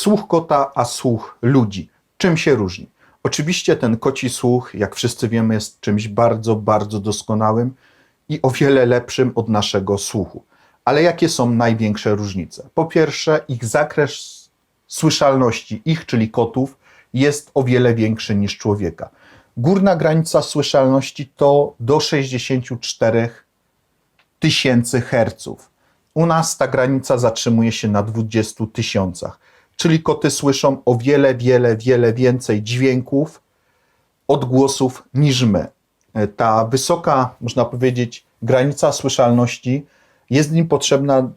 Słuch kota, a słuch ludzi. Czym się różni? Oczywiście ten koci słuch, jak wszyscy wiemy, jest czymś bardzo, bardzo doskonałym i o wiele lepszym od naszego słuchu. Ale jakie są największe różnice? Po pierwsze, ich zakres słyszalności, ich, czyli kotów, jest o wiele większy niż człowieka. Górna granica słyszalności to do 64 tysięcy herców. U nas ta granica zatrzymuje się na 20 tysiącach, czyli koty słyszą o wiele, wiele, wiele więcej dźwięków, odgłosów niż my. Ta wysoka, można powiedzieć, granica słyszalności jest im potrzebna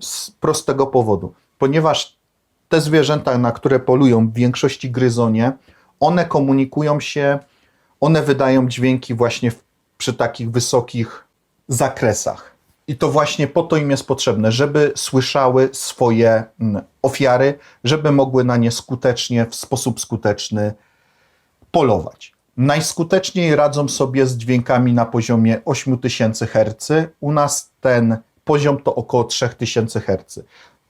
z prostego powodu, ponieważ te zwierzęta, na które polują, w większości gryzonie, one komunikują się, one wydają dźwięki właśnie w, przy takich wysokich zakresach. I to właśnie po to im jest potrzebne, żeby słyszały swoje mm, ofiary, żeby mogły na nie skutecznie, w sposób skuteczny polować. Najskuteczniej radzą sobie z dźwiękami na poziomie 8000 Hz. U nas ten poziom to około 3000 Hz.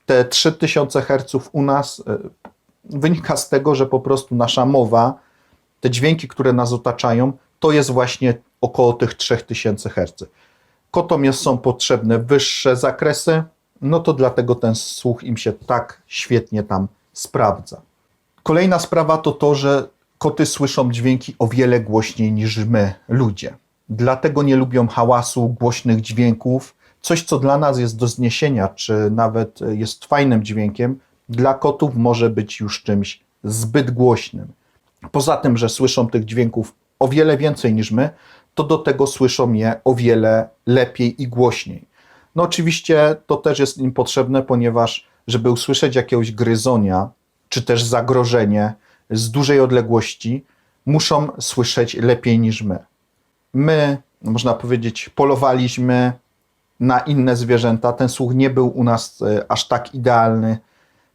Te 3000 Hz u nas e, wynika z tego, że po prostu nasza mowa, te dźwięki, które nas otaczają, to jest właśnie około tych 3000 Hz. Kotom są potrzebne wyższe zakresy, no to dlatego ten słuch im się tak świetnie tam sprawdza. Kolejna sprawa to to, że koty słyszą dźwięki o wiele głośniej niż my, ludzie. Dlatego nie lubią hałasu, głośnych dźwięków. Coś, co dla nas jest do zniesienia, czy nawet jest fajnym dźwiękiem, dla kotów może być już czymś zbyt głośnym. Poza tym, że słyszą tych dźwięków o wiele więcej niż my, to do tego słyszą je o wiele lepiej i głośniej. No oczywiście to też jest im potrzebne, ponieważ żeby usłyszeć jakiegoś gryzonia, czy też zagrożenie z dużej odległości, muszą słyszeć lepiej niż my. My, można powiedzieć, polowaliśmy na inne zwierzęta. Ten słuch nie był u nas e, aż tak idealny,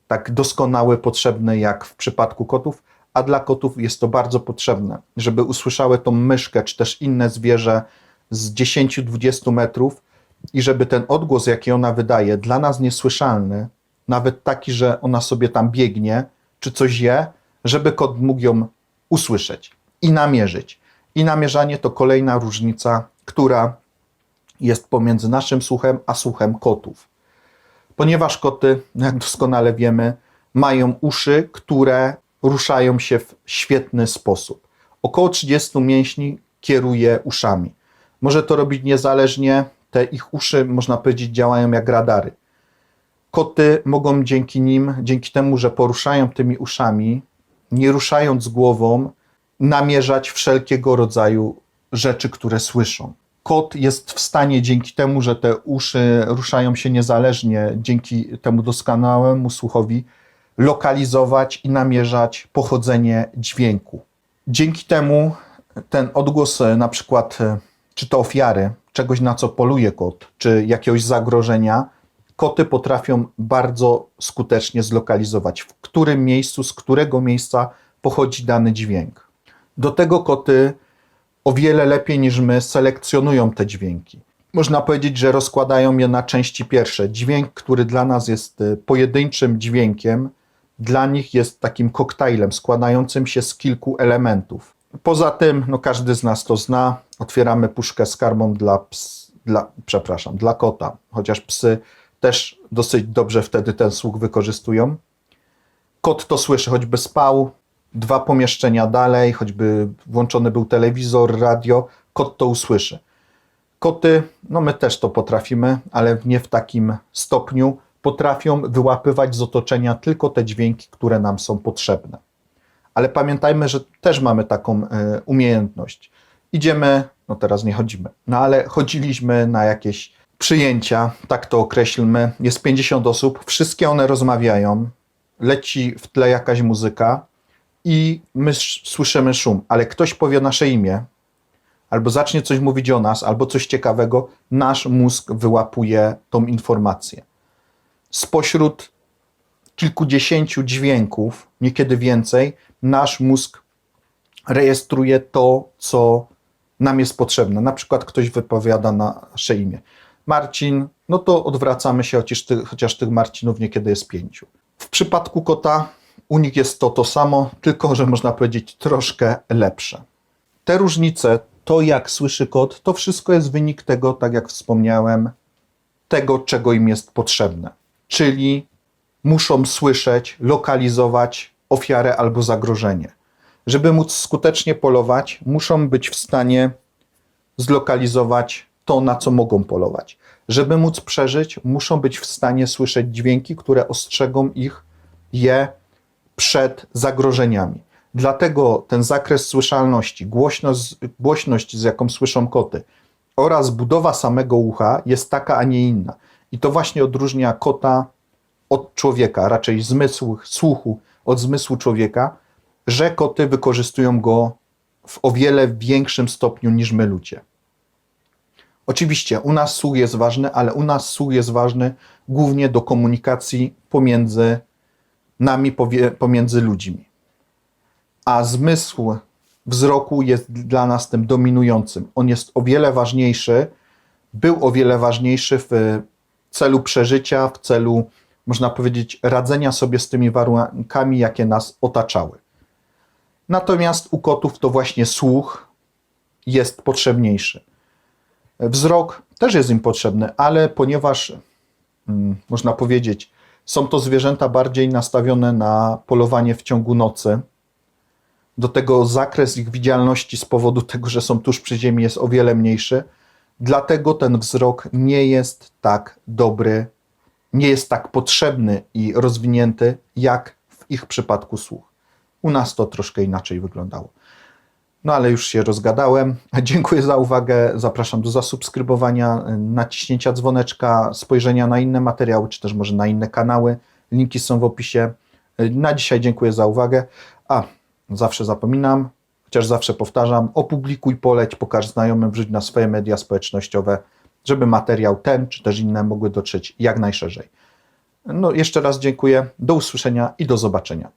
tak doskonały, potrzebny jak w przypadku kotów, a dla kotów jest to bardzo potrzebne, żeby usłyszały tą myszkę czy też inne zwierzę z 10-20 metrów i żeby ten odgłos, jaki ona wydaje, dla nas niesłyszalny, nawet taki, że ona sobie tam biegnie czy coś je, żeby kot mógł ją usłyszeć i namierzyć. I namierzanie to kolejna różnica, która jest pomiędzy naszym słuchem a słuchem kotów. Ponieważ koty, jak doskonale wiemy, mają uszy, które ruszają się w świetny sposób. Około 30 mięśni kieruje uszami. Może to robić niezależnie, te ich uszy, można powiedzieć, działają jak radary. Koty mogą dzięki nim, dzięki temu, że poruszają tymi uszami, nie ruszając głową, namierzać wszelkiego rodzaju rzeczy, które słyszą. Kot jest w stanie dzięki temu, że te uszy ruszają się niezależnie, dzięki temu doskonałemu słuchowi, lokalizować i namierzać pochodzenie dźwięku. Dzięki temu ten odgłos, e, na przykład, e, czy to ofiary, czegoś na co poluje kot, czy jakiegoś zagrożenia, koty potrafią bardzo skutecznie zlokalizować, w którym miejscu, z którego miejsca pochodzi dany dźwięk. Do tego koty o wiele lepiej niż my selekcjonują te dźwięki. Można powiedzieć, że rozkładają je na części pierwsze. Dźwięk, który dla nas jest e, pojedynczym dźwiękiem, dla nich jest takim koktajlem składającym się z kilku elementów. Poza tym, no każdy z nas to zna, otwieramy puszkę z karmą dla, ps, dla, przepraszam, dla kota, chociaż psy też dosyć dobrze wtedy ten słuch wykorzystują. Kot to słyszy, choćby spał, dwa pomieszczenia dalej, choćby włączony był telewizor, radio, kot to usłyszy. Koty, no my też to potrafimy, ale nie w takim stopniu, potrafią wyłapywać z otoczenia tylko te dźwięki, które nam są potrzebne. Ale pamiętajmy, że też mamy taką y, umiejętność. Idziemy, no teraz nie chodzimy, no ale chodziliśmy na jakieś przyjęcia, tak to określmy. Jest 50 osób, wszystkie one rozmawiają, leci w tle jakaś muzyka i my słyszymy szum, ale ktoś powie nasze imię, albo zacznie coś mówić o nas, albo coś ciekawego, nasz mózg wyłapuje tą informację spośród kilkudziesięciu dźwięków, niekiedy więcej, nasz mózg rejestruje to, co nam jest potrzebne. Na przykład ktoś wypowiada nasze imię. Marcin, no to odwracamy się, chociaż, ty, chociaż tych Marcinów niekiedy jest pięciu. W przypadku kota u nich jest to to samo, tylko że można powiedzieć troszkę lepsze. Te różnice, to jak słyszy kot, to wszystko jest wynik tego, tak jak wspomniałem, tego, czego im jest potrzebne. Czyli muszą słyszeć, lokalizować ofiarę albo zagrożenie. Żeby móc skutecznie polować, muszą być w stanie zlokalizować to, na co mogą polować. Żeby móc przeżyć, muszą być w stanie słyszeć dźwięki, które ostrzegą ich je przed zagrożeniami. Dlatego ten zakres słyszalności, głośność, głośność, z jaką słyszą koty, oraz budowa samego ucha jest taka, a nie inna. I to właśnie odróżnia kota od człowieka, raczej zmysł słuchu od zmysłu człowieka, że koty wykorzystują go w o wiele większym stopniu niż my ludzie. Oczywiście u nas słuch jest ważny, ale u nas słuch jest ważny głównie do komunikacji pomiędzy nami, pomiędzy ludźmi. A zmysł wzroku jest dla nas tym dominującym. On jest o wiele ważniejszy, był o wiele ważniejszy w celu przeżycia, w celu, można powiedzieć, radzenia sobie z tymi warunkami, jakie nas otaczały. Natomiast u kotów to właśnie słuch jest potrzebniejszy. Wzrok też jest im potrzebny, ale ponieważ, mm, można powiedzieć, są to zwierzęta bardziej nastawione na polowanie w ciągu nocy, do tego zakres ich widzialności z powodu tego, że są tuż przy ziemi, jest o wiele mniejszy. Dlatego ten wzrok nie jest tak dobry, nie jest tak potrzebny i rozwinięty, jak w ich przypadku słuch. U nas to troszkę inaczej wyglądało. No ale już się rozgadałem. Dziękuję za uwagę. Zapraszam do zasubskrybowania, naciśnięcia dzwoneczka, spojrzenia na inne materiały, czy też może na inne kanały. Linki są w opisie. Na dzisiaj dziękuję za uwagę. A, zawsze zapominam, chociaż zawsze powtarzam, opublikuj, poleć, pokaż znajomym, wrzuć na swoje media społecznościowe, żeby materiał ten, czy też inne mogły dotrzeć jak najszerzej. No jeszcze raz dziękuję, do usłyszenia i do zobaczenia.